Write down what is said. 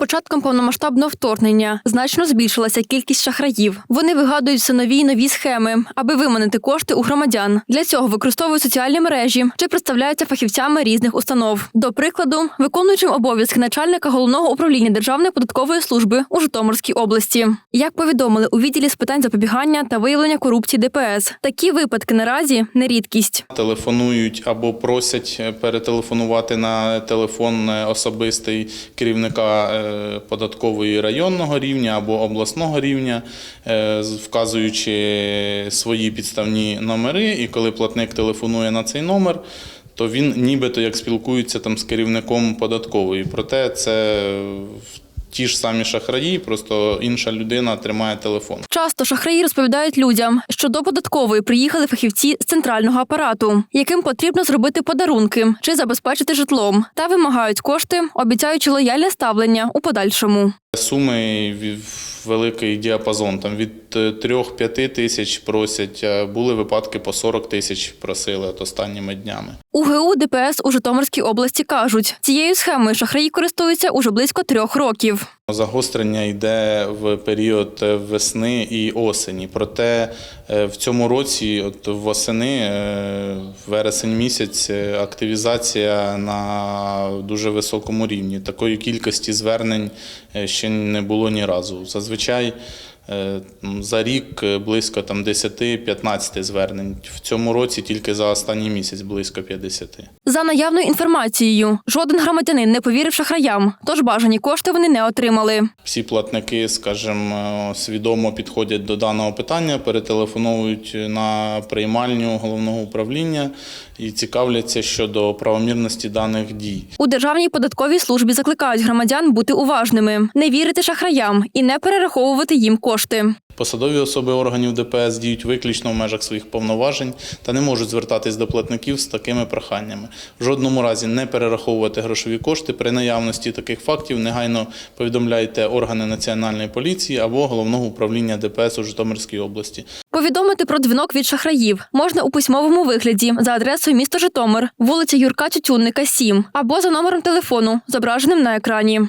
початком повномасштабного вторгнення значно збільшилася кількість шахраїв. Вони вигадують все нові й нові схеми, аби виманити кошти у громадян. Для цього використовують соціальні мережі чи представляються фахівцями різних установ. До прикладу, виконуючим обов'язки начальника головного управління Державної податкової служби у Житомирській області. Як повідомили у відділі з питань запобігання та виявлення корупції ДПС, такі випадки наразі не рідкість. Телефонують або просять е, перетелефонувати на телефон е, особистий керівника е, податкової районного рівня або обласного рівня, е, вказуючи свої підставні номери. І коли платник телефонує на цей номер, то він нібито як спілкується там з керівником податкової. Проте це е, ті ж самі шахраї, просто інша людина тримає телефон. Часто шахраї розповідають людям, що до податкової приїхали фахівці з центрального апарату, яким потрібно зробити подарунки чи забезпечити житлом, та вимагають кошти, обіцяючи лояльне ставлення у подальшому. Суми в великий діапазон. Там від 3-5 тисяч просять, були випадки по 40 тисяч просили останніми днями. У ГУ ДПС у Житомирській області кажуть, цією схемою шахраї користуються уже близько трьох років. Загострення йде в період весни і осені. Проте е, в цьому році, от восени, е, вересень місяць, е, активізація на дуже високому рівні. Такої кількості звернень ще не було ні разу. Зазвичай за рік е, близько там 10-15 звернень. В цьому році тільки за останній місяць близько 50. За наявною інформацією, жоден громадянин не повірив шахраям, тож бажані кошти вони не отримали. Всі платники, скажімо, свідомо підходять до даного питання, перетелефоновують на приймальню головного управління і цікавляться щодо правомірності даних дій. У Державній податковій службі закликають громадян бути уважними, не вірити шахраям і не перераховувати їм кошти. Посадові особи органів ДПС діють виключно в межах своїх повноважень та не можуть звертатись до платників з такими проханнями. В жодному разі не перераховувати грошові кошти при наявності таких фактів. Негайно повідомляйте органи національної поліції або головного управління ДПС у Житомирській області. Повідомити про дзвінок від шахраїв можна у письмовому вигляді за адресою місто Житомир, вулиця Юрка Тютюнника, 7, або за номером телефону, зображеним на екрані.